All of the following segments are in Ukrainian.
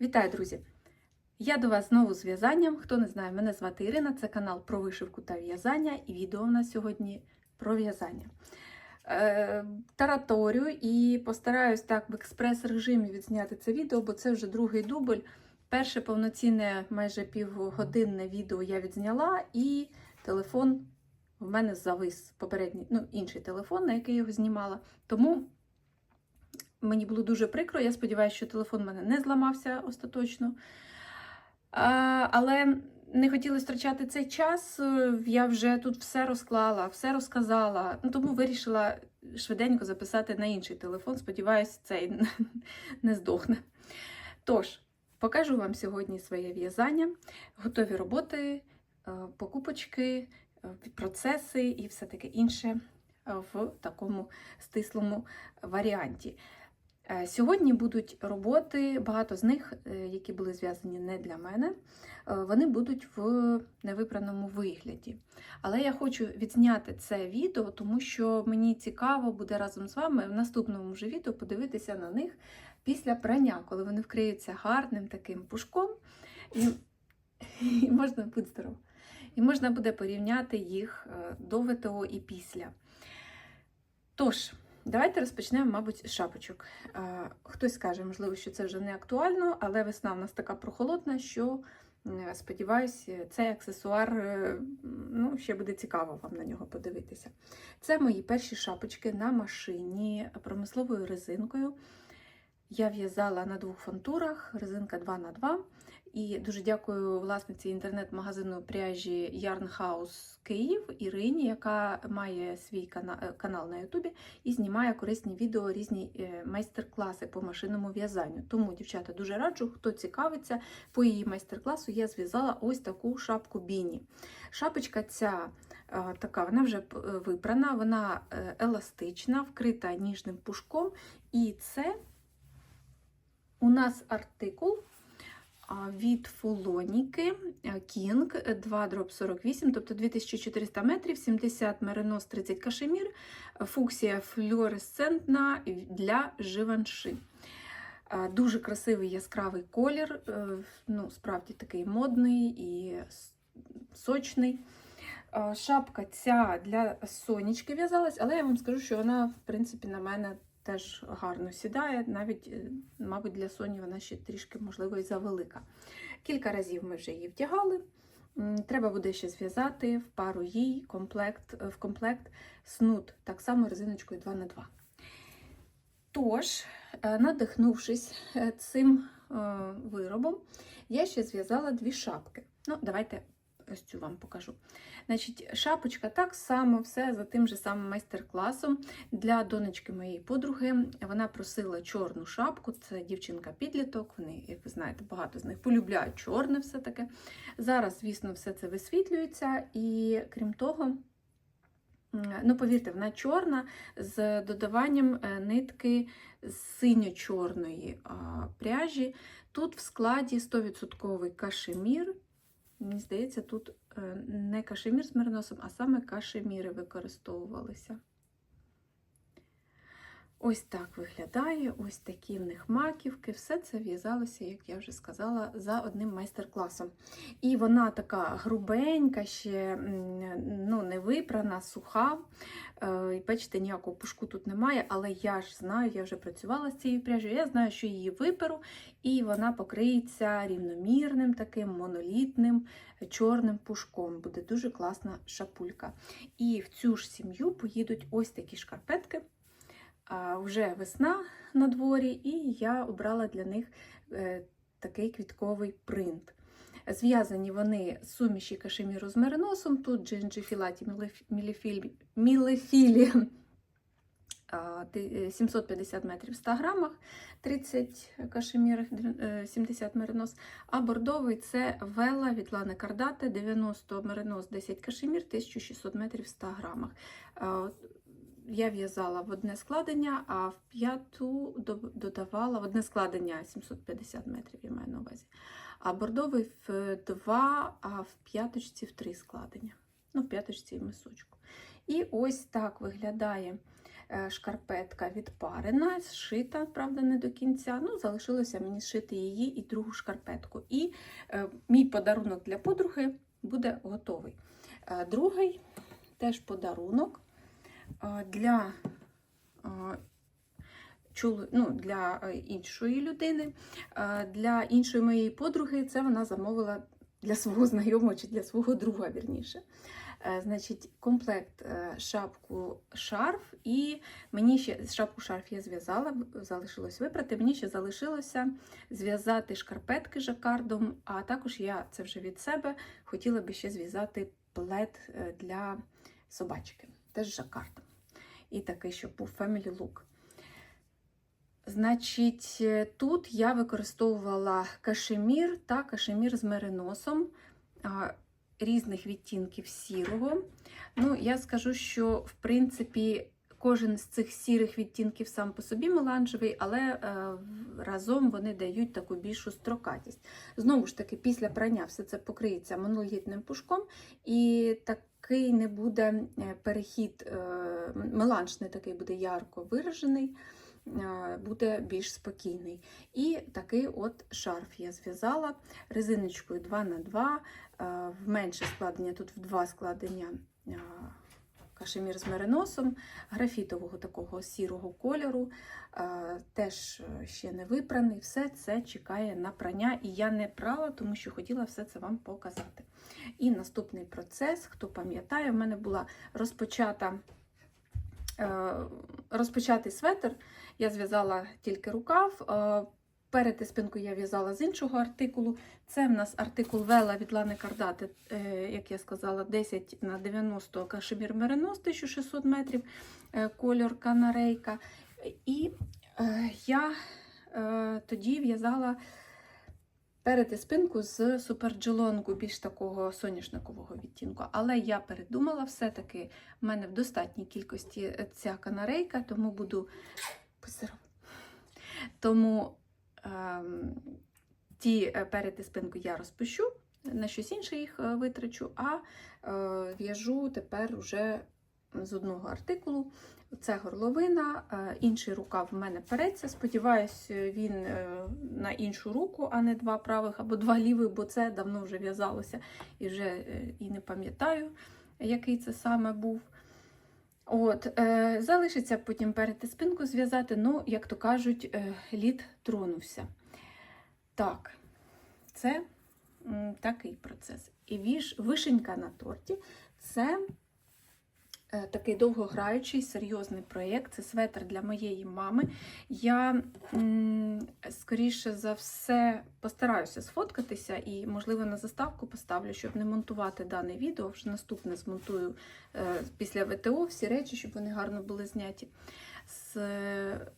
Вітаю, друзі! Я до вас знову з в'язанням. Хто не знає, мене звати Ірина, це канал про вишивку та в'язання, і відео у нас сьогодні про в'язання. Е, тараторю і постараюсь так в експрес-режимі відзняти це відео, бо це вже другий дубль. Перше повноцінне, майже півгодинне відео я відзняла, і телефон в мене завис попередній, ну, інший телефон, на який я його знімала. Тому мені було дуже прикро. Я сподіваюся, що телефон в мене не зламався остаточно. Але не хотіла втрачати цей час. е, Я вже тут все розклала, все розказала. Ну, тому вирішила швиденько записати на інший телефон. Сподіваюсь, цей не здохне. Тож, покажу вам сьогодні своє в'язання, готові роботи, е, покупочки, е, процеси і все таке інше в такому стислому варіанті. Е, Сьогодні будуть роботи, багато з них, е, які були зв'язані не для мене, е, вони будуть в невипраному вигляді. Але я хочу відзняти це відео, тому що мені цікаво буде разом з вами в наступному вже відео подивитися на них після прання, коли вони вкриються гарним таким пушком, і, і можна будь здоров. І можна буде порівняти їх до ВТО і після. Тож, Давайте розпочнемо, мабуть, з шапочок. Хтось скаже, можливо, що це вже не актуально, але весна в нас така прохолодна, що, сподіваюся, цей аксесуар е, ну, ще буде цікаво вам на нього подивитися. Це мої перші шапочки на машині промисловою резинкою. Я в'язала на двох фантурах, резинка 2х2. І дуже дякую власниці інтернет-магазину пряжі House Київ Ірині, яка має свій е, канал на Ютубі і знімає корисні відео, різні е, майстер-класи по машинному в'язанню. Тому, дівчата, дуже раджу, хто цікавиться, по її майстер-класу я зв'язала ось таку шапку Біні. Шапочка ця е, така, вона вже випрана, вона еластична, вкрита ніжним пушком. І це у нас артикул від Фулоніки King 2 дроб 48, тобто 2400 метрів, 70 меринос, 30 кашемір, фуксія флюоресцентна для живанши. Дуже красивий яскравий колір, е, ну, справді такий модний і сочний. Шапка ця для сонечки в'язалась, але я вам скажу, що вона, в принципі, на мене теж гарно сідає. Навіть, е, мабуть, для Соні вона ще трішки, можливо, і завелика. Кілька разів ми вже її вдягали. Треба буде ще зв'язати в пару їй комплект, в комплект снуд, так само резиночкою 2х2. Тож, е, надихнувшись е, цим е, виробом, я ще зв'язала дві шапки. Ну, давайте ось цю вам покажу. Значить, шапочка так само, все за тим же самим майстер-класом для донечки моєї подруги. Вона просила чорну шапку, це дівчинка-підліток. Вони, як ви знаєте, багато з них полюбляють чорне все таке. Зараз, звісно, все це висвітлюється, і крім того, ну, повірте, вона чорна з додаванням е, нитки синьо-чорної пряжі. Тут в складі 100% кашемір. Мені здається, тут е, не кашемір з мериносом, а саме кашеміри використовувалися. Ось так виглядає, ось такі в них маківки. Все це в'язалося, як я вже сказала, за одним майстер-класом. І вона така грубенька, ще ну, не випрана, суха. Е, І бачите, ніякого пушку тут немає, але я ж знаю, я вже працювала з цією пряжею, я знаю, що її виперу, і вона покриється рівномірним таким монолітним чорним пушком. Буде дуже класна шапулька. І в цю ж сім'ю поїдуть ось такі шкарпетки. Вже весна на дворі, і я обрала для них е, такий квітковий принт. Зв'язані вони з суміші кашеміру з мериносом, тут джинджифілаті мілефілі, мілефілі а, ти- е, 750 метрів в 100 грамах, 30 кашемір, е, 70 меринос, а бордовий це вела від Лани Кардати, 90 меринос, 10 кашемір, 1600 метрів в 100 грамах. Я в'язала в одне складення, а в п'яту додавала в одне складення 750 метрів, я маю на увазі. А бордовий в два, а в п'яточці в три складення. Ну, в п'яточці і мисочку. І ось так виглядає е, шкарпетка відпарена, зшита, правда, не до кінця. Ну, залишилося мені зшити її і другу шкарпетку. І е, мій подарунок для подруги буде готовий. Е, Другий теж подарунок для, ну, для е, іншої людини. Для іншої моєї подруги це вона замовила для свого знайомого чи для свого друга, вірніше. Е, Значить, комплект е, шапку шарф, і мені ще шапку шарф я зв'язала, залишилось випрати. Мені ще залишилося зв'язати шкарпетки жакардом, а також я це вже від себе хотіла би ще зв'язати плед для собачки, теж жакардом. І такий, щоб був Family Look. Значить, е, тут я використовувала кашемір та кашемір з мериносом різних відтінків сірого. Ну, я скажу, що в принципі кожен з цих сірих відтінків сам по собі меланжевий, але е, разом вони дають таку більшу строкатість. Знову ж таки, після прання все це покриється монолітним пушком, і такий не буде е, перехід, е, меланж не такий буде ярко виражений е, буде більш спокійний. І такий от шарф я зв'язала резиночкою 2х2, е, в менше складення, тут в два складення кашемір з мериносом, графітового такого сірого кольору, е, теж е, ще не випраний. Все це чекає на прання, і я не прала, тому що хотіла все це вам показати. І наступний процес, хто пам'ятає, в мене була розпочата. е, Розпочатий светр, я зв'язала тільки рукав. Перед спинку я в'язала з іншого артикулу. Це в нас артикул Вела від Лани Кардати, е, як я сказала, 10 на 90 кашемір меринос, 1600 метрів, е, кольор канарейка. І е, я тоді в'язала перед спинку з суперджелонгу, більш такого соняшникового відтінку. Але я передумала, все-таки в мене в достатній кількості ця канарейка, тому буду Тому ті е, перед спинку я розпущу, на щось інше їх е, витрачу, а е, в'яжу тепер уже з одного артикулу. Це горловина, інший рукав в мене переться. Сподіваюсь, він на іншу руку, а не два правих або два лівих, бо це давно вже в'язалося і вже і не пам'ятаю, який це саме був. От, е, Залишиться потім перед спинку зв'язати, ну, як то кажуть, е, лід тронувся. Так, це м, такий процес. І віж, вишенька на торті це такий довгограючий, серйозний проєкт. Це светр для моєї мами. Я, скоріше за все, постараюся сфоткатися і, можливо, на заставку поставлю, щоб не монтувати дане відео. Вже наступне змонтую е, після ВТО всі речі, щоб вони гарно були зняті, з, е,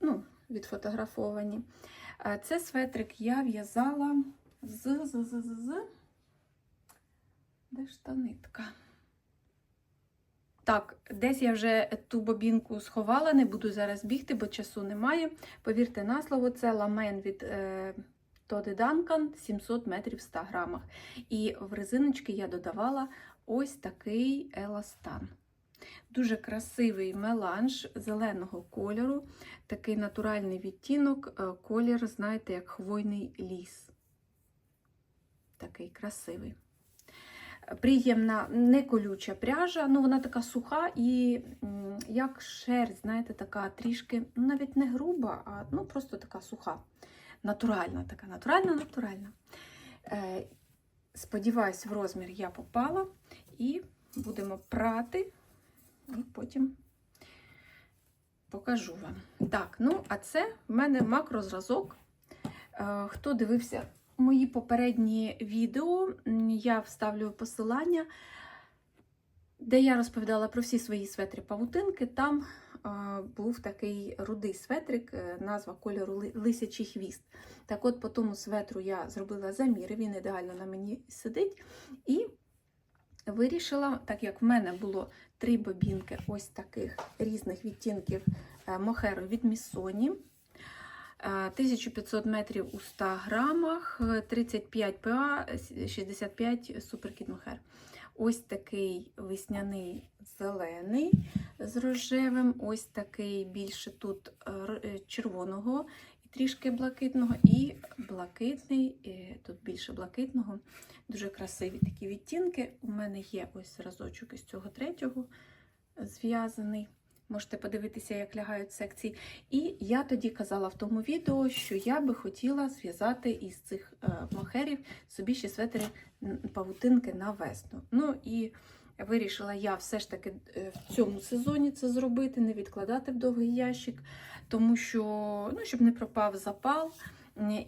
ну, відфотографовані. Е, Це светрик я в'язала з, з, з, з, з. Де ж та нитка? Так, десь я вже ту бобінку сховала, не буду зараз бігти, бо часу немає. Повірте на слово, це ламен від е, Данкан 700 метрів в 100 грамах. І в резиночки я додавала ось такий еластан. Дуже красивий меланж зеленого кольору, такий натуральний відтінок, е, колір, знаєте, як хвойний ліс. Такий красивий. Приємна, не колюча пряжа, ну вона така суха і як шерсть, знаєте, така трішки, ну навіть не груба, а ну просто така суха. Натуральна, така натуральна, натуральна. Е, сподіваюсь, в розмір я попала і будемо прати, і потім покажу вам. Так, ну, а це в мене макрозразок. Е, хто дивився мої попередні відео, я вставлю посилання, де я розповідала про всі свої светри павутинки. Там був такий рудий светрик, е, назва кольору лисячий хвіст. Так от по тому светру я зробила заміри, він ідеально на мені сидить. І вирішила, так як в мене було три бобінки ось таких різних відтінків е, мохеру від Міссоні. Е, 1500 метрів у 100 грамах, е, 35 ПА, 65 суперкіт мохер. ось такий весняний зелений з рожевим, ось такий більше тут е, е, червоного і трішки блакитного, і блакитний, е, тут більше блакитного. Дуже красиві такі відтінки. У мене є ось зразочок із цього третього зв'язаний. Можете подивитися, як лягають секції. І я тоді казала в тому відео, що я би хотіла зв'язати із цих е, мохерів собі ще светри-павутинки на весну. Ну і вирішила я все ж таки е, в цьому сезоні це зробити, не відкладати в довгий ящик, тому що, ну, щоб не пропав запал.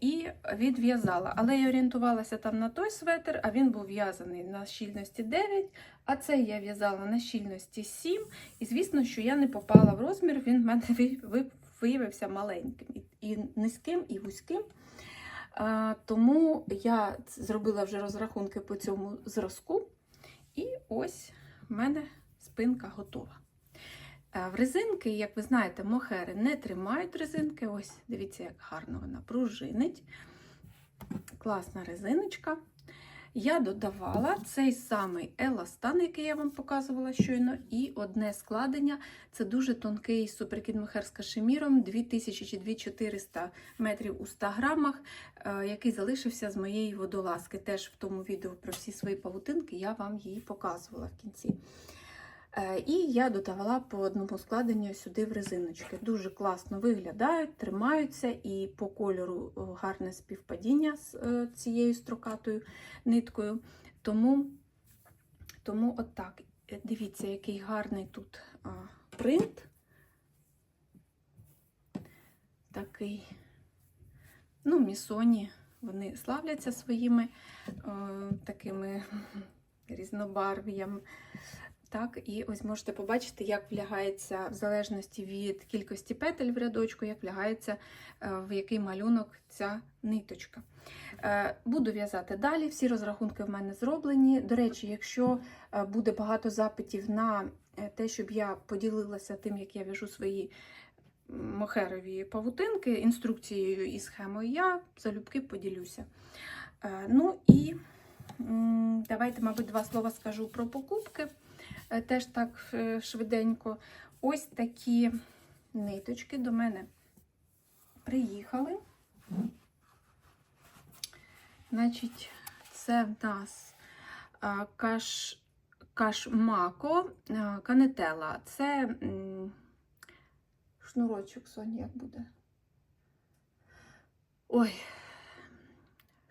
І відв'язала. Але я орієнтувалася там на той светр, а він був в'язаний на щільності 9, а цей я в'язала на щільності 7. І звісно, що я не попала в розмір, він в мене ви- ви- виявився маленьким і низьким, і вузьким. Тому я зробила вже розрахунки по цьому зразку. І ось в мене спинка готова. А В резинки, як ви знаєте, мохери не тримають резинки. Ось дивіться, як гарно вона пружинить. Класна резиночка. Я додавала цей самий еластан, який я вам показувала щойно, і одне складення. Це дуже тонкий суперкід мохер з кашеміром 2000 чи 2400 метрів у 100 грамах, е, який залишився з моєї водолазки. Теж в тому відео про всі свої павутинки я вам її показувала в кінці. Е, І я додавала по одному складенню сюди в резиночки. Дуже класно виглядають, тримаються і по кольору гарне співпадіння з е, цією строкатою ниткою. Тому, тому отак. Е, Дивіться, який гарний тут принт. Такий, ну, місоні, вони славляться своїми е, такими різнобарв'ям. Так, і ось можете побачити, як влягається в залежності від кількості петель в рядочку, як влягається е, в який малюнок ця ниточка. Е, Буду в'язати далі. Всі розрахунки в мене зроблені. До речі, якщо е, буде багато запитів на те, щоб я поділилася тим, як я в'яжу свої мохерові павутинки, інструкцією і схемою, я залюбки поділюся. Ну і давайте, мабуть, два слова скажу про покупки. Е, Теж так е, швиденько. Ось такі ниточки до мене приїхали. Значить, це в нас каш, кашмако канетела. Це шнурочок, Соня, як буде? Ой,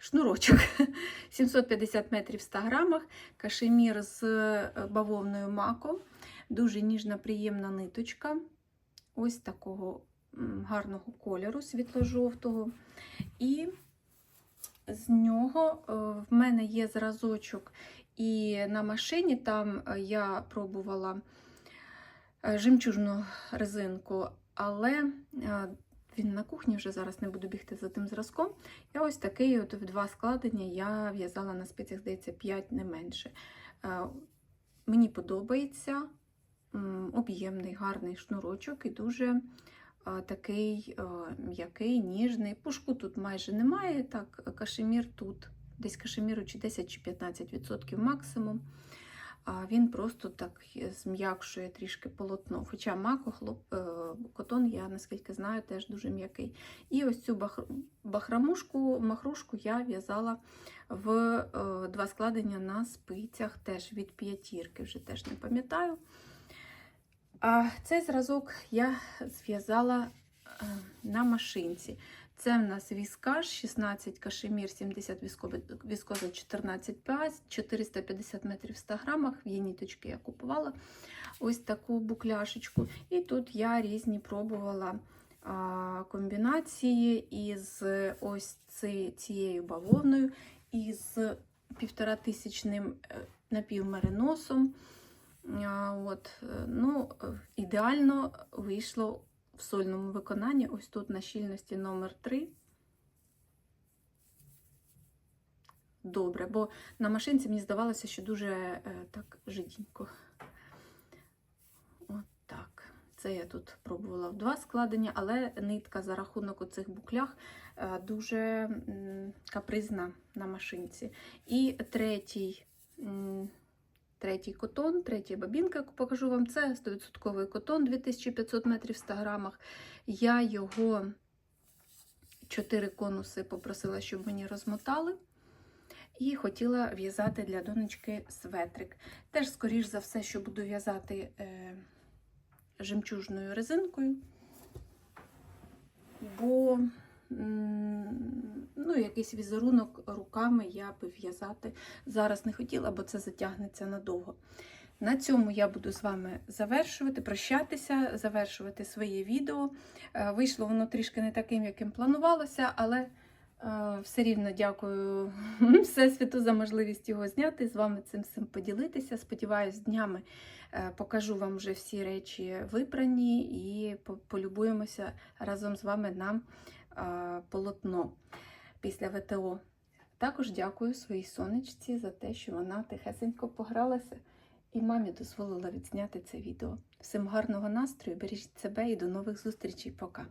шнурочок 750 метрів в 100 грамах, кашемір з е, бавовною мако, дуже ніжна, приємна ниточка. Ось такого гарного кольору, світло-жовтого. І з нього е, в мене є зразочок і на машині там е, я пробувала жемчужну резинку, але він на кухні вже зараз не буду бігти за тим зразком. Я ось такий от в два складення я в'язала на спицях, здається, 5 не менше. Е, Мені подобається об'ємний, гарний шнурочок і дуже е, такий е, м'який, ніжний. Пушку тут майже немає. Так, кашемір тут десь кашеміру чи 10 чи 15% максимум. А він просто так зм'якшує трішки полотно. Хоча мако, хлоп, е, котон, я наскільки знаю, теж дуже м'який. І ось цю бах, бахрамушку, махрушку я в'язала в е, два складення на спицях, теж від п'ятірки, вже теж не пам'ятаю. А цей зразок я зв'язала е, на машинці. Це в нас віскаж 16 кашемір, 70 віскоза 14 п'ять, 450 метрів в 100 грамах. В її ніточки я купувала ось таку букляшечку. І тут я різні пробувала комбінації із ось ці- цією бавовною, із півторатисячним е, напівмериносом. От, е, ну, е, ідеально вийшло в сольному виконанні. Ось тут на щільності номер 3. Добре, бо на машинці мені здавалося, що дуже е, так жиденько. От так. Це я тут пробувала в два складення, але нитка за рахунок оцих буклях е, дуже м, капризна на машинці. І третій м, третій котон, третя бабінка, покажу вам це 100% котон 2500 метрів в 100 грамах. Я його 4 конуси попросила, щоб мені розмотали. І хотіла в'язати для донечки светрик. Теж, скоріш за все, що буду в'язати е, жемчужною резинкою, бо ну, якийсь візерунок руками я би в'язати зараз не хотіла, бо це затягнеться надовго. На цьому я буду з вами завершувати, прощатися, завершувати своє відео. Е, Вийшло воно трішки не таким, яким планувалося, але е, все рівно дякую Всесвіту за можливість його зняти, з вами цим всім поділитися. Сподіваюсь, днями е, покажу вам вже всі речі вибрані і полюбуємося разом з вами на полотно після ВТО. Також дякую своїй сонечці за те, що вона тихесенько погралася і мамі дозволила відзняти це відео. Всім гарного настрою, бережіть себе і до нових зустрічей. Пока!